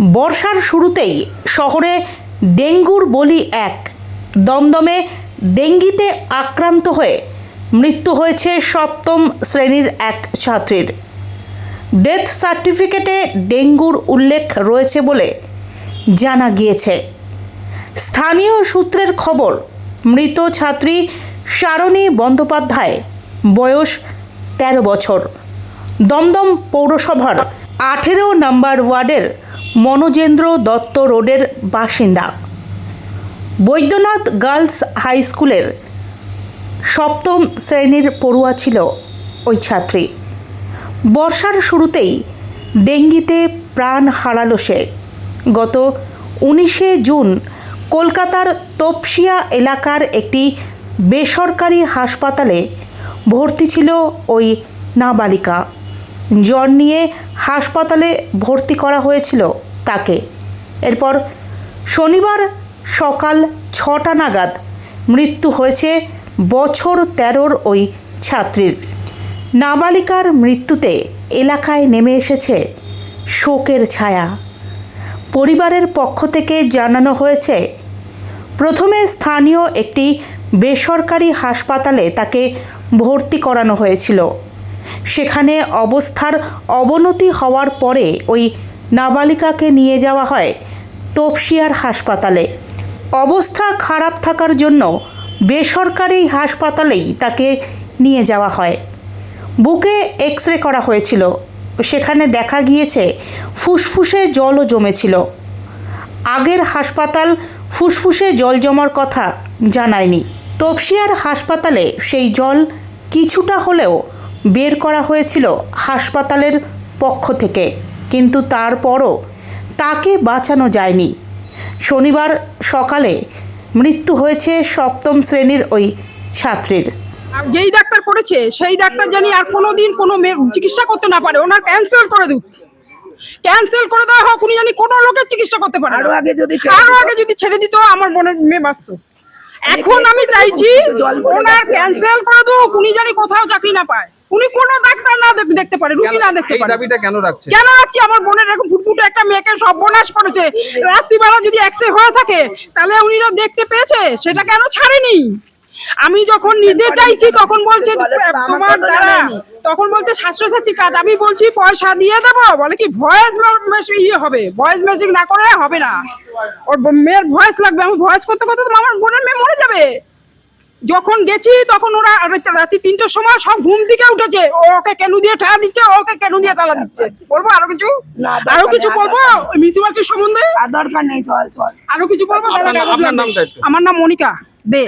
বর্ষার শুরুতেই শহরে ডেঙ্গুর বলি এক। দমদমে ডেঙ্গিতে আক্রান্ত হয়ে মৃত্যু হয়েছে সপ্তম শ্রেণির এক ছাত্রীর। ডেথ সার্টিফিকেটে ডেঙ্গুর উল্লেখ রয়েছে বলে জানা গিয়েছে। স্থানীয় সূত্রের খবর, মৃত ছাত্রী সারণী বন্দ্যোপাধ্যায়, বয়স তেরো বছর। দমদম পৌরসভার আঠেরো নম্বর ওয়ার্ডের মনোজেন্দ্র দত্ত রোডের বাসিন্দা। বৈদ্যনাথ গার্লস হাই স্কুলের সপ্তম শ্রেণির পড়ুয়া ছিল ওই ছাত্রী। বর্ষার শুরুতেই ডেঙ্গিতে প্রাণ হারালো সে। গত উনিশে জুন কলকাতার তপসিয়া এলাকার একটি বেসরকারি হাসপাতালে ভর্তি ছিল ওই নাবালিকা। জ্বর নিয়ে হাসপাতালে ভর্তি করা হয়েছিল তাকে। এরপর শনিবার সকাল ছটা নাগাদ মৃত্যু হয়েছে বছর তেরোর ওই ছাত্রীর। নাবালিকার মৃত্যুতে এলাকায় নেমে এসেছে শোকের ছায়া। পরিবারের পক্ষ থেকে জানানো হয়েছে, প্রথমে স্থানীয় একটি বেসরকারি হাসপাতালে তাকে ভর্তি করানো হয়েছিল। সেখানে অবস্থার অবনতি হওয়ার পরে ওই নাবালিকাকে নিয়ে যাওয়া হয় তপসিয়ার হাসপাতালে। অবস্থা খারাপ থাকার জন্য বেসরকারি হাসপাতালেই তাকে নিয়ে যাওয়া হয়। বুকে এক্স রে করা হয়েছিল। সেখানে দেখা গিয়েছে, ফুসফুসে জলও জমেছিল। আগের হাসপাতাল ফুসফুসে জল জমার কথা জানায়নি। তপসিয়ার হাসপাতালে সেই জল কিছুটা হলেও বের করা হয়েছিল হাসপাতালের পক্ষ থেকে কিন্তু তারপরও তাকে বাঁচানো যায়নি। শনিবার সকালে মৃত্যু হয়েছে সপ্তম শ্রেণির ওই ছাত্রীর। যেই ডাক্তার করেছে সেই ডাক্তার জানি আর কোনোদিন কোনো মেয়ের চিকিৎসা করতে না পারে। ওনার ক্যান্সেল করে দিক। ক্যান্সেল করে দেওয়া হোক উনি জানি কোনো লোকের চিকিৎসা করতে পারে আরও আগে যদি আরও আগে যদি ছেড়ে দিত আমার বোনের মেয়ে বাঁচত এখন আমি চাইছি ওনার ক্যান্সেল করে দিক উনি জানি কোথাও চাকরি না পায়। উনি কোনো ডাক্তার না দেখতে পারে রুগী না দেখতে এই পারে। দাবিটা কেন রাখছে কেন আছি? আমার বোনের এরকম ফুটফুটে একটা মেয়েকে সর্বনাশ করেছে। রাত্রিবেলা যদি এক্সে হয়ে থাকে তাহলে উনিরা দেখতে পেয়েছে? সেটা কেন ছাড়েনি? আমি যখন নিতে চাইছি তখন বলছে বলে, তোমার দ্বারা তখন বলছে স্বাস্থ্যসাথী কার্ড। আমি বলছি পয়সা দিয়ে দেবো? বলে কি ভয়েস মেসেজ ইয়ে হবে। ভয়েস মেসেজ না করে হবে না। ওর মেয়ের ভয়েস লাগবে। আমি ভয়েস করতে করতে তো আমার বোনের মেয়ে মরে যাবে। যখন গেছি তখন ওরা রাতে রাত্রি তিনটার সময় সব ঘুম থেকে উঠেছে। ও ওকে কেন দিয়ে টাকা দিচ্ছে? ও ওকে কেন দিয়ে তালা দিচ্ছে? বলব আরও কিছু? আরও কিছু বলব? মিউনিসিপালিটির সম্বন্ধে? আর দরকার নেই চল চল। আরও কিছু বলব। আমার নাম মনিকা দে।